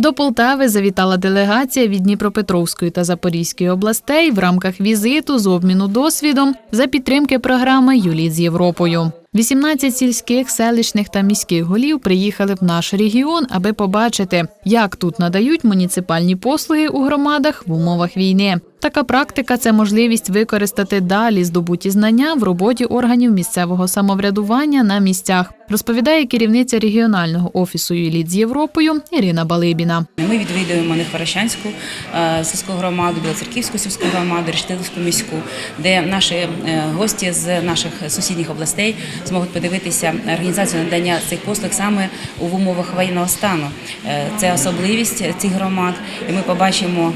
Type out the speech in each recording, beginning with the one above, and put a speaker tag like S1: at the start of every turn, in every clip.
S1: До Полтави завітала делегація від Дніпропетровської та Запорізької областей в рамках візиту з обміну досвідом за підтримки програми Юліт з Європою. 18 сільських, селищних та міських голів приїхали в наш регіон, аби побачити, як тут надають муніципальні послуги у громадах в умовах війни. Така практика це можливість використати далі здобуті знання в роботі органів місцевого самоврядування на місцях, розповідає керівниця регіонального офісу «Юліт з Європою Ірина Балибіна.
S2: Ми відвідуємо Нехворощанську е, сільську громаду, Білоцерківську сільську громаду, Рештилівську міську, де наші е, гості з наших сусідніх областей зможуть подивитися організацію надання цих послуг саме в умовах воєнного стану. Е, Це особливість цих громад, і ми побачимо,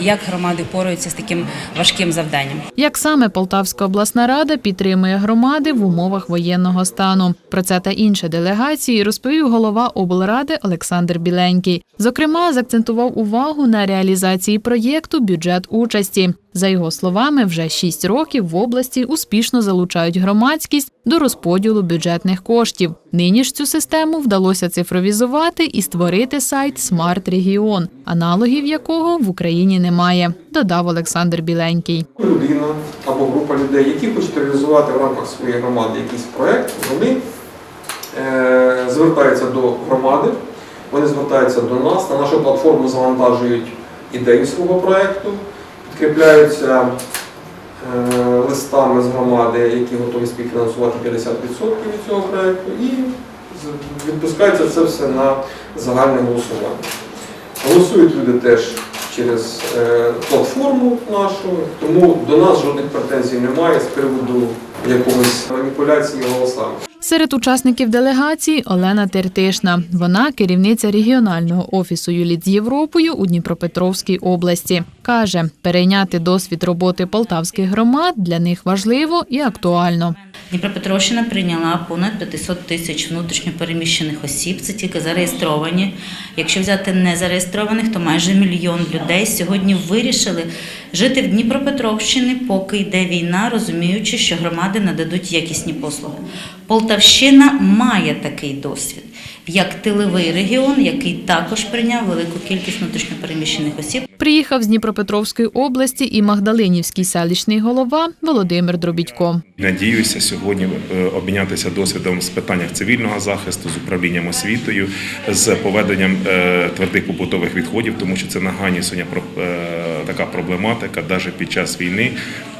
S2: як громади пораються з таким важким завданням.
S1: Як саме Полтавська обласна рада підтримує громади в умовах воєнного стану? Про це та інше делегації розповів голова облради Олександр Біленький. Зокрема, закцентував увагу на реалізації проєкту бюджет участі. За його словами, вже шість років в області успішно залучають громадськість до розподілу бюджетних коштів. Нині ж цю систему вдалося цифровізувати і створити сайт Смарт Регіон, аналогів якого в Україні немає, додав Олександр Біленький.
S3: людина або група людей, які хочуть реалізувати в рамках своєї громади якийсь проект, вони е, звертаються до громади, вони звертаються до нас, на нашу платформу завантажують ідею свого проекту, підкріпляються е, листами з громади, які готові співфінансувати 50% від цього проекту, і відпускається це все на загальне голосування. Голосують люди теж через е, платформу нашу, тому до нас жодних претензій немає з приводу якогось маніпуляції голосами.
S1: Серед учасників делегації Олена Тертишна. Вона керівниця регіонального офісу «Юліт з Європою у Дніпропетровській області. Каже, перейняти досвід роботи полтавських громад для них важливо і актуально.
S4: Дніпропетровщина прийняла понад 500 тисяч внутрішньопереміщених осіб. Це тільки зареєстровані. Якщо взяти незареєстрованих, то майже мільйон людей сьогодні вирішили жити в Дніпропетровщині, поки йде війна, розуміючи, що громади нададуть якісні послуги. Полтавщина має такий досвід. Як тиловий регіон, який також прийняв велику кількість внутрішньопереміщених осіб,
S1: Приїхав з Дніпропетровської області і Магдалинівський селищний голова Володимир Дробідько.
S5: Надіюся сьогодні е, обмінятися досвідом з питаннях цивільного захисту, з управлінням освітою, з поведенням е, твердих побутових відходів, тому що це нагальні сьогодні про- е, така проблематика, навіть під час війни.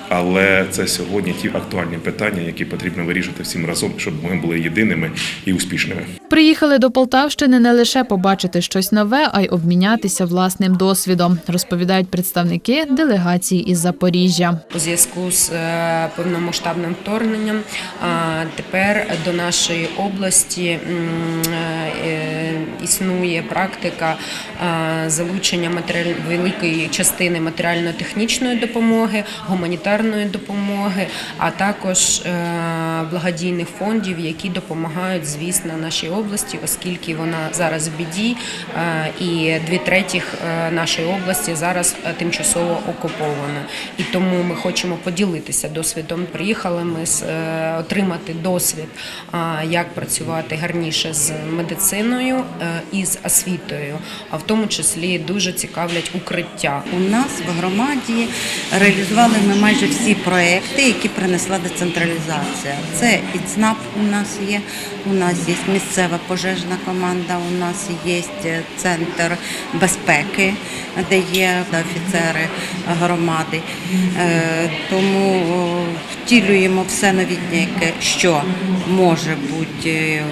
S5: Але це сьогодні ті актуальні питання, які потрібно вирішити всім разом, щоб ми були єдиними і успішними.
S1: Приїхали до Полтавщини не лише побачити щось нове, а й обмінятися власним досвідом, розповідають представники делегації із Запоріжжя.
S6: у зв'язку з е, повномасштабним вторгненням. А тепер до нашої області е, існує практика е, залучення матеріаль... великої частини матеріально-технічної допомоги, гуманітарної допомоги, а також е, благодійних фондів, які допомагають, звісно, нашій області, оскільки вона зараз в біді, е, і дві третіх нашої області зараз тимчасово окупована. І тому ми хочемо поділитися досвідом. Приїхали ми отримати досвід, як працювати гарніше з медициною е, і з освітою, а в тому числі дуже цікавлять укриття.
S7: У нас в громаді реалізували ми майже всі проекти, які принесла децентралізація. Це і ЦНАП у нас є, у нас є місцева пожежна команда, у нас є центр безпеки, де є офіцери громади. Е, Тому втілюємо все новітнє, що може бути е,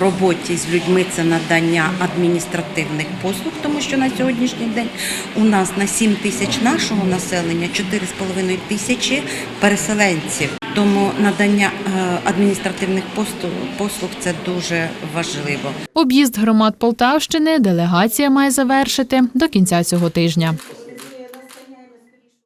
S7: роботі з людьми це надання адміністративних послуг, тому що на сьогоднішній день у нас на 7 тисяч нашого населення 4,5 тисячі переселенців. Тому надання е, адміністративних послуг це дуже важливо.
S1: Об'їзд громад Полтавщини делегація має завершити до кінця цього тижня.